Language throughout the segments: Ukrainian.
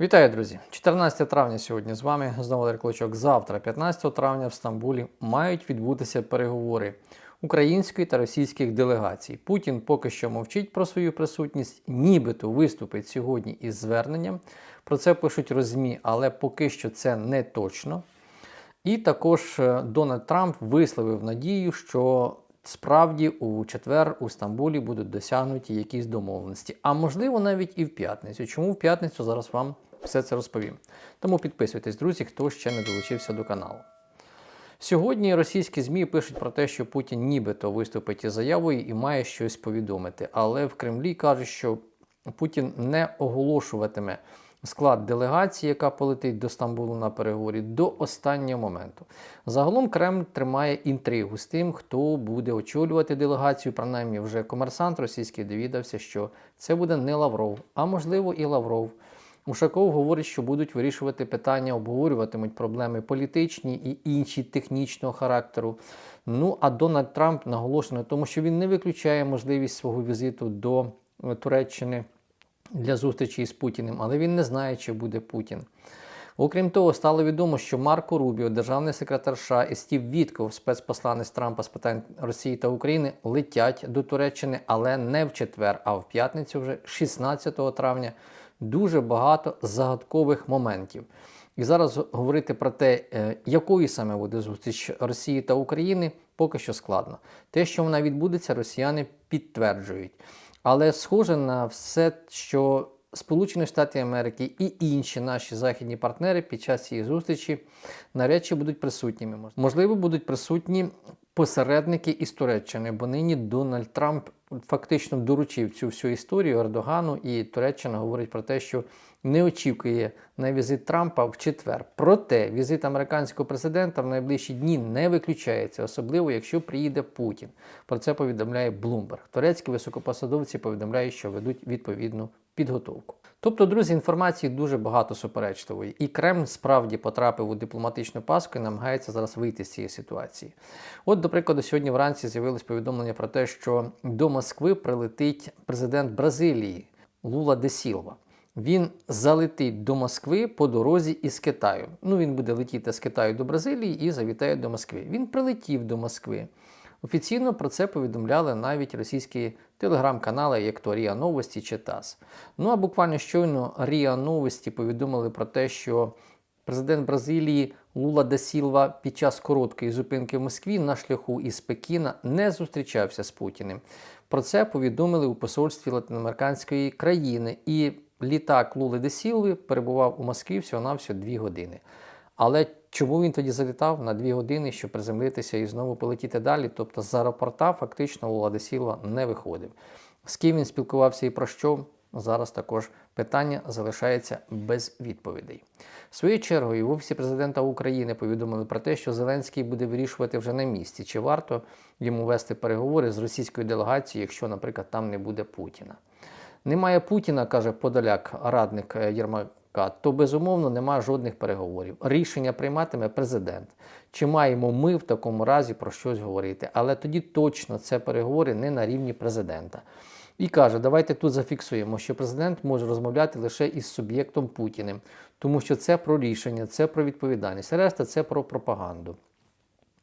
Вітаю, друзі! 14 травня сьогодні з вами знову Клочок. Завтра, 15 травня, в Стамбулі мають відбутися переговори української та російських делегацій. Путін поки що мовчить про свою присутність, нібито виступить сьогодні із зверненням. Про це пишуть розмі, але поки що це не точно. І також е, Дональд Трамп висловив надію, що справді у четвер у Стамбулі будуть досягнуті якісь домовленості. А можливо, навіть і в п'ятницю. Чому в п'ятницю зараз вам все це розповім. Тому підписуйтесь, друзі, хто ще не долучився до каналу. Сьогодні російські ЗМІ пишуть про те, що Путін нібито виступить із заявою і має щось повідомити. Але в Кремлі кажуть, що Путін не оголошуватиме склад делегації, яка полетить до Стамбулу на переговорі, до останнього моменту. Загалом Кремль тримає інтригу з тим, хто буде очолювати делегацію. Принаймні, вже комерсант російський довідався, що це буде не Лавров, а можливо і Лавров. Ушаков говорить, що будуть вирішувати питання, обговорюватимуть проблеми політичні і інші технічного характеру. Ну а Дональд Трамп наголошує на тому, що він не виключає можливість свого візиту до Туреччини для зустрічі з Путіним, але він не знає, чи буде Путін. Окрім того, стало відомо, що Марко Рубіо, державний секретар США і Стів Вітков, спецпосланець Трампа з питань Росії та України, летять до Туреччини, але не в четвер, а в п'ятницю, вже 16 травня. Дуже багато загадкових моментів. І зараз говорити про те, е, якою саме буде зустріч Росії та України, поки що складно. Те, що вона відбудеться, росіяни підтверджують. Але схоже на все, що Сполучені Штати Америки і інші наші західні партнери під час цієї зустрічі навряд будуть присутніми. Можливо, будуть присутні посередники із Туреччини, бо нині Дональд Трамп фактично доручив цю всю історію Ердогану, і Туреччина говорить про те, що не очікує на візит Трампа в четвер. Проте візит американського президента в найближчі дні не виключається, особливо якщо приїде Путін. Про це повідомляє Блумберг. Турецькі високопосадовці повідомляють, що ведуть відповідну підготовку. Тобто, друзі, інформації дуже багато суперечливої, і Кремль справді потрапив у дипломатичну паску і намагається зараз вийти з цієї ситуації. От, до прикладу, сьогодні вранці з'явилось повідомлення про те, що до Москви прилетить президент Бразилії Лула де Сілва. Він залетить до Москви по дорозі із Китаю. Ну, він буде летіти з Китаю до Бразилії і завітає до Москви. Він прилетів до Москви. Офіційно про це повідомляли навіть російські телеграм-канали, як то Ріа Новості чи ТАСС. Ну а буквально щойно Ріа Новості повідомили про те, що президент Бразилії Лула де Сілва під час короткої зупинки в Москві на шляху із Пекіна не зустрічався з Путіним. Про це повідомили у посольстві латиноамериканської країни. І літак Лули де Сілви перебував у Москві всього-навсього дві години. Але чому він тоді залітав на дві години, щоб приземлитися і знову полетіти далі? Тобто з аеропорта фактично Лула де Сілва не виходив. З ким він спілкувався і про що? Зараз також питання залишається без відповідей. Своєю чергою в Офісі президента України повідомили про те, що Зеленський буде вирішувати вже на місці, чи варто йому вести переговори з російською делегацією, якщо, наприклад, там не буде Путіна. Немає Путіна, каже Подоляк, радник Єрмака, то безумовно немає жодних переговорів. Рішення прийматиме президент. Чи маємо ми в такому разі про щось говорити? Але тоді точно це переговори не на рівні президента. І каже, давайте тут зафіксуємо, що президент може розмовляти лише із суб'єктом Путіним, тому що це про рішення, це про відповідальність. Решта це про пропаганду.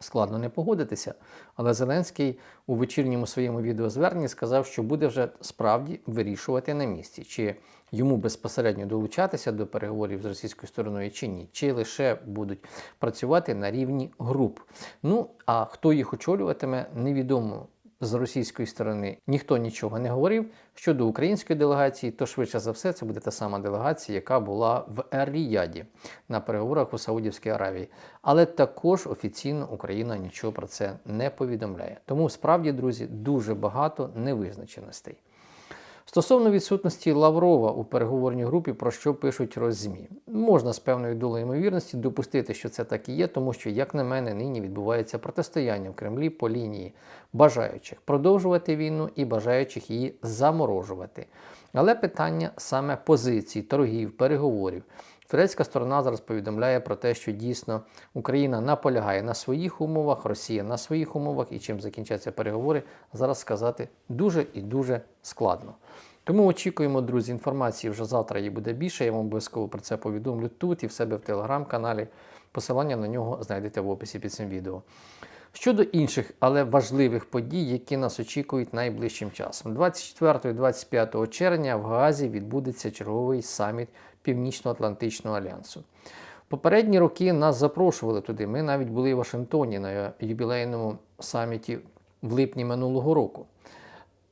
Складно не погодитися, але Зеленський у вечірньому своєму відеозверненні сказав, що буде вже справді вирішувати на місці, чи йому безпосередньо долучатися до переговорів з російською стороною чи ні, чи лише будуть працювати на рівні груп. Ну а хто їх очолюватиме, невідомо з російської сторони ніхто нічого не говорив. Щодо української делегації, то швидше за все це буде та сама делегація, яка була в Ер-Ріяді на переговорах у Саудівській Аравії. Але також офіційно Україна нічого про це не повідомляє. Тому справді, друзі, дуже багато невизначеностей. Стосовно відсутності Лаврова у переговорній групі, про що пишуть роззмі, можна з певною долею ймовірності допустити, що це так і є, тому що, як на мене, нині відбувається протистояння в Кремлі по лінії бажаючих продовжувати війну і бажаючих її заморожувати. Але питання саме позицій, торгів, переговорів. Турецька сторона зараз повідомляє про те, що дійсно Україна наполягає на своїх умовах, Росія на своїх умовах, і чим закінчаться переговори, зараз сказати дуже і дуже складно. Тому очікуємо, друзі, інформації вже завтра її буде більше. Я вам обов'язково про це повідомлю тут і в себе в телеграм-каналі. Посилання на нього знайдете в описі під цим відео. Щодо інших, але важливих подій, які нас очікують найближчим часом. 24-25 червня в Гаазі відбудеться черговий саміт Північно-Атлантичного альянсу. Попередні роки нас запрошували туди. Ми навіть були в Вашингтоні на юбілейному саміті в липні минулого року.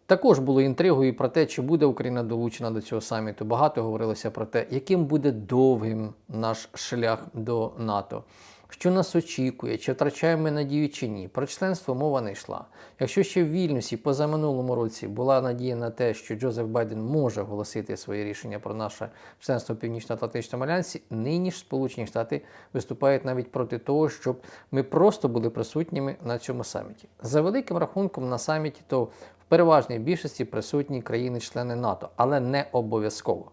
Також було інтригою про те, чи буде Україна долучена до цього саміту. Багато говорилося про те, яким буде довгим наш шлях до НАТО, що нас очікує, чи втрачаємо ми надію чи ні. Про членство мова не йшла. Якщо ще в Вільнюсі позаминулому році була надія на те, що Джозеф Байден може оголосити своє рішення про наше членство в Північно-Атлантичному альянсі, нині ж Сполучені Штати виступають навіть проти того, щоб ми просто були присутніми на цьому саміті. За великим рахунком на саміті, то в переважній більшості присутні країни-члени НАТО, але не обов'язково.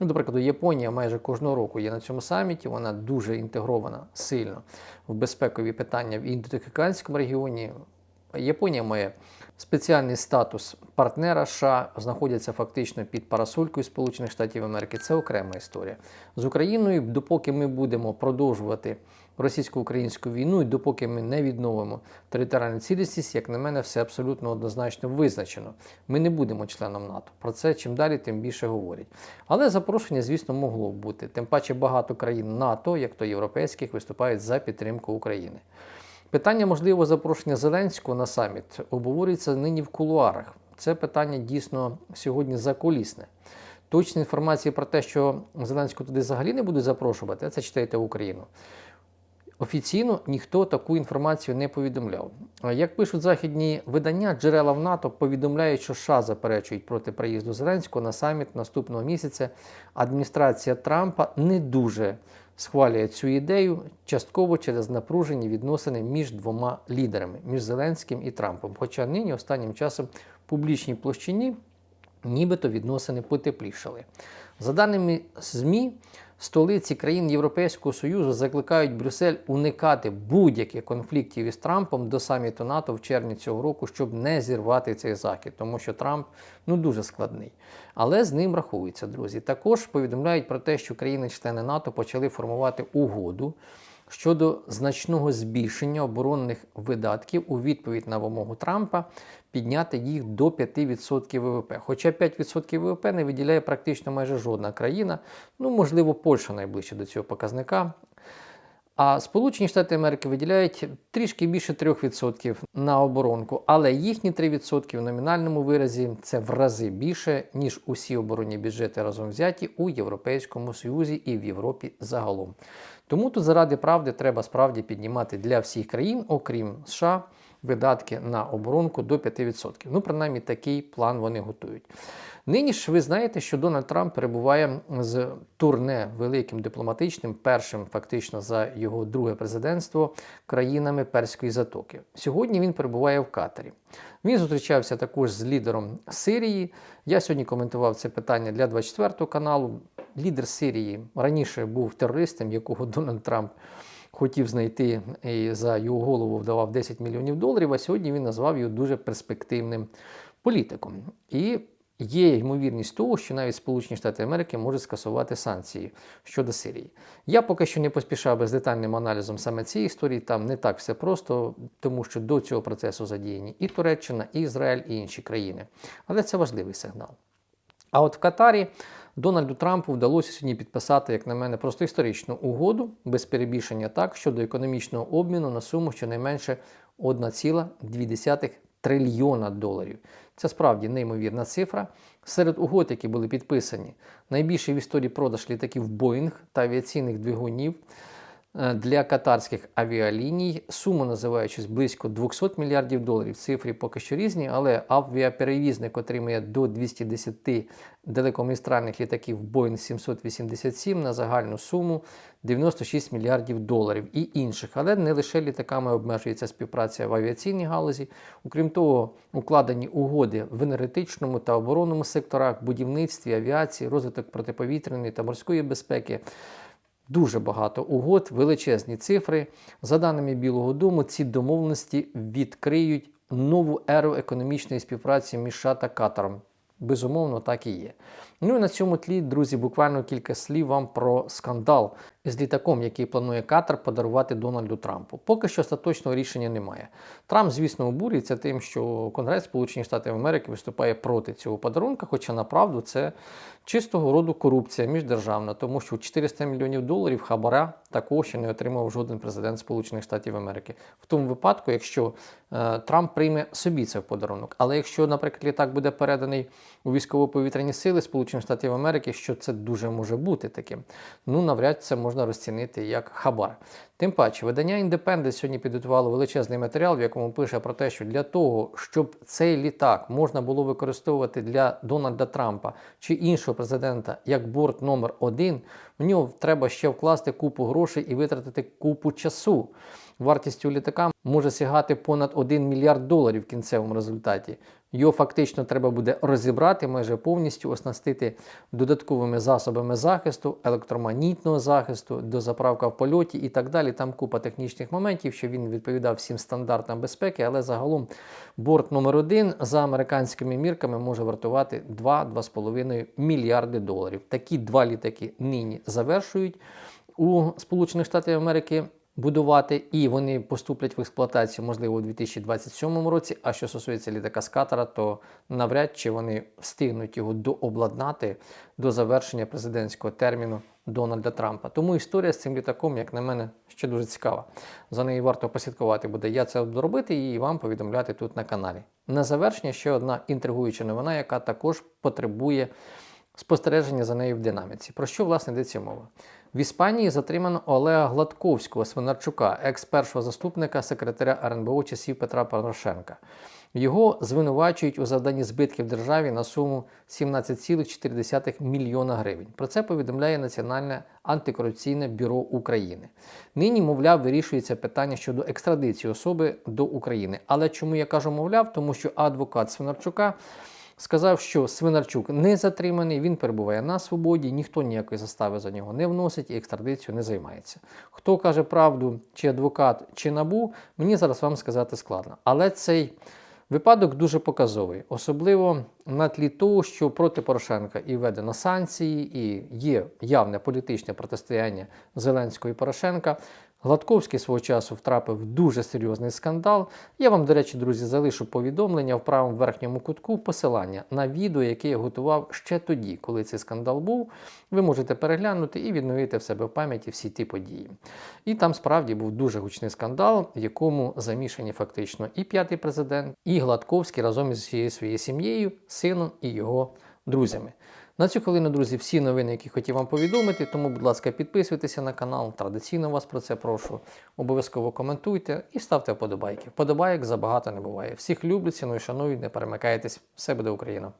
Ну, до прикладу, Японія майже кожного року є на цьому саміті. Вона дуже інтегрована сильно в безпекові питання в індотихоокеанському регіоні. Японія має спеціальний статус партнера США, знаходяться фактично під парасолькою Сполучених Штатів Америки. Це окрема історія. З Україною, допоки ми будемо продовжувати російсько-українську війну, і допоки ми не відновимо територіальну цілісність, як на мене, все абсолютно однозначно визначено. Ми не будемо членом НАТО. Про це чим далі, тим більше говорять. Але запрошення, звісно, могло бути. Тим паче багато країн НАТО, як то європейських, виступають за підтримку України. Питання можливого запрошення Зеленського на саміт обговорюється нині в кулуарах. Це питання дійсно сьогодні заколісне. Точної інформації про те, що Зеленського туди взагалі не буде запрошувати, це читайте в Україну. Офіційно ніхто таку інформацію не повідомляв. Як пишуть західні видання, джерела в НАТО повідомляють, що США заперечують проти приїзду Зеленського на саміт наступного місяця. Адміністрація Трампа не дуже схвалює цю ідею частково через напружені відносини між двома лідерами між Зеленським і Трампом. Хоча нині останнім часом в публічній площині нібито відносини потеплішали. За даними ЗМІ, столиці країн Європейського Союзу закликають Брюссель уникати будь-яких конфліктів із Трампом до саміту НАТО в червні цього року, щоб не зірвати цей захід, тому що Трамп ну дуже складний. Але з ним рахуються, друзі. Також повідомляють про те, що країни-члени НАТО почали формувати угоду. Щодо значного збільшення оборонних видатків у відповідь на вимогу Трампа підняти їх до 5% ВВП. Хоча 5% ВВП не виділяє практично майже жодна країна, ну можливо, Польща найближче до цього показника. А Сполучені Штати Америки виділяють трішки більше 3% на оборонку, але їхні 3% в номінальному виразі це в рази більше, ніж усі оборонні бюджети разом взяті у Європейському Союзі і в Європі загалом. Тому тут заради правди треба справді піднімати для всіх країн, окрім США, видатки на оборонку до 5%. Ну, принаймні, такий план вони готують. Нині ж ви знаєте, що Дональд Трамп перебуває з турне великим дипломатичним, першим фактично за його друге президентство країнами Перської затоки. Сьогодні він перебуває в Катарі. Він зустрічався також з лідером Сирії. Я сьогодні коментував це питання для 24 каналу. Лідер Сирії раніше був терористом, якого Дональд Трамп хотів знайти і за його голову вдавав 10 мільйонів доларів. А сьогодні він назвав його дуже перспективним політиком. І Є ймовірність того, що навіть Сполучені Штати Америки можуть скасувати санкції щодо Сирії. Я поки що не поспішав без детальним аналізом саме цієї історії. Там не так все просто, тому що до цього процесу задіяні і Туреччина, і Ізраїль, і інші країни. Але це важливий сигнал. А от в Катарі Дональду Трампу вдалося сьогодні підписати, як на мене, просто історичну угоду без перебільшення так щодо економічного обміну на суму щонайменше 1,2 трильйона доларів. Це справді неймовірна цифра. Серед угод, які були підписані, найбільший в історії продаж літаків Боїнг та авіаційних двигунів для катарських авіаліній. Сума називає щось близько 200 мільярдів доларів. Цифри поки що різні, але авіаперевізник отримує до 210 далекомістральних літаків Boeing 787 на загальну суму 96 мільярдів доларів і інших. Але не лише літаками обмежується співпраця в авіаційній галузі. Окрім того, укладені угоди в енергетичному та оборонному секторах, будівництві, авіації, розвиток протиповітряної та морської безпеки. Дуже багато угод, величезні цифри. За даними Білого Дому, ці домовленості відкриють нову еру економічної співпраці між США та Катаром. безумовно так і є. Ну і на цьому тлі, друзі, буквально кілька слів вам про скандал з літаком, який планує Катар подарувати Дональду Трампу. Поки що остаточного рішення немає. Трамп, звісно, обурюється тим, що Конгрес Сполучених Штатів Америки виступає проти цього подарунка, хоча направду це чистого роду корупція міждержавна, тому що 400 мільйонів доларів хабара такого ще не отримав жоден президент Сполучених Штатів Америки. В тому випадку, якщо е, Трамп прийме собі це в подарунок. Але якщо, наприклад, літак буде переданий у військово-повітряні сили Сполучених Штатів Америки, що це дуже може бути таким, ну навряд це можна розцінити як хабар. Тим паче, видання Independent сьогодні підготувало величезний матеріал, в якому пише про те, що для того, щоб цей літак можна було використовувати для Дональда Трампа чи іншого президента як борт номер один, в нього треба ще вкласти купу грошей і витратити купу часу. Вартість у літака може сягати понад 1 мільярд доларів в кінцевому результаті. Його фактично треба буде розібрати майже повністю, оснастити додатковими засобами захисту, електромагнітного захисту, дозаправка в польоті і так далі. Там купа технічних моментів, що він відповідав всім стандартам безпеки, але загалом борт номер один за американськими мірками може вартувати 2-2,5 мільярди доларів. Такі два літаки нині завершують у Сполучених Штатів Америки будувати, і вони поступлять в експлуатацію, можливо, у 2027 році. А що стосується літака з Катара, то навряд чи вони встигнуть його дообладнати до завершення президентського терміну Дональда Трампа. Тому історія з цим літаком, як на мене, ще дуже цікава. За нею варто послідкувати буде. Я це буду і вам повідомляти тут на каналі. На завершення ще одна інтригуюча новина, яка також потребує спостереження за нею в динаміці. Про що власне йдеться мова? В Іспанії затримано Олега Гладковського Свинарчука, екс-першого заступника секретаря РНБО часів Петра Порошенка. Його звинувачують у завданні збитків державі на суму 17,4 мільйона гривень. Про це повідомляє Національне антикорупційне бюро України. Нині, мовляв, вирішується питання щодо екстрадиції особи до України. Але чому я кажу мовляв? Тому що адвокат Свинарчука сказав, що Свинарчук не затриманий, він перебуває на свободі, ніхто ніякої застави за нього не вносить і екстрадицію не займається. Хто каже правду, чи адвокат, чи набу, мені зараз вам сказати складно. Але цей випадок дуже показовий, особливо на тлі того, що проти Порошенка і введено санкції, і є явне політичне протистояння Зеленського і Порошенка. Гладковський свого часу втрапив в дуже серйозний скандал. Я вам, до речі, друзі, залишу повідомлення в правому верхньому кутку посилання на відео, яке я готував ще тоді, коли цей скандал був. Ви можете переглянути і відновити в себе в пам'яті всі ті події. І там справді був дуже гучний скандал, в якому замішані фактично і п'ятий президент, і Гладковський разом із всією своєю сім'єю, сином і його друзями. На цю хвилину, друзі, всі новини, які хотів вам повідомити. Тому, будь ласка, підписуйтеся на канал. Традиційно вас про це прошу. Обов'язково коментуйте і ставте вподобайки. Вподобайок забагато не буває. Всіх люблю, ціную, шаную, не перемикайтесь. Все буде Україна!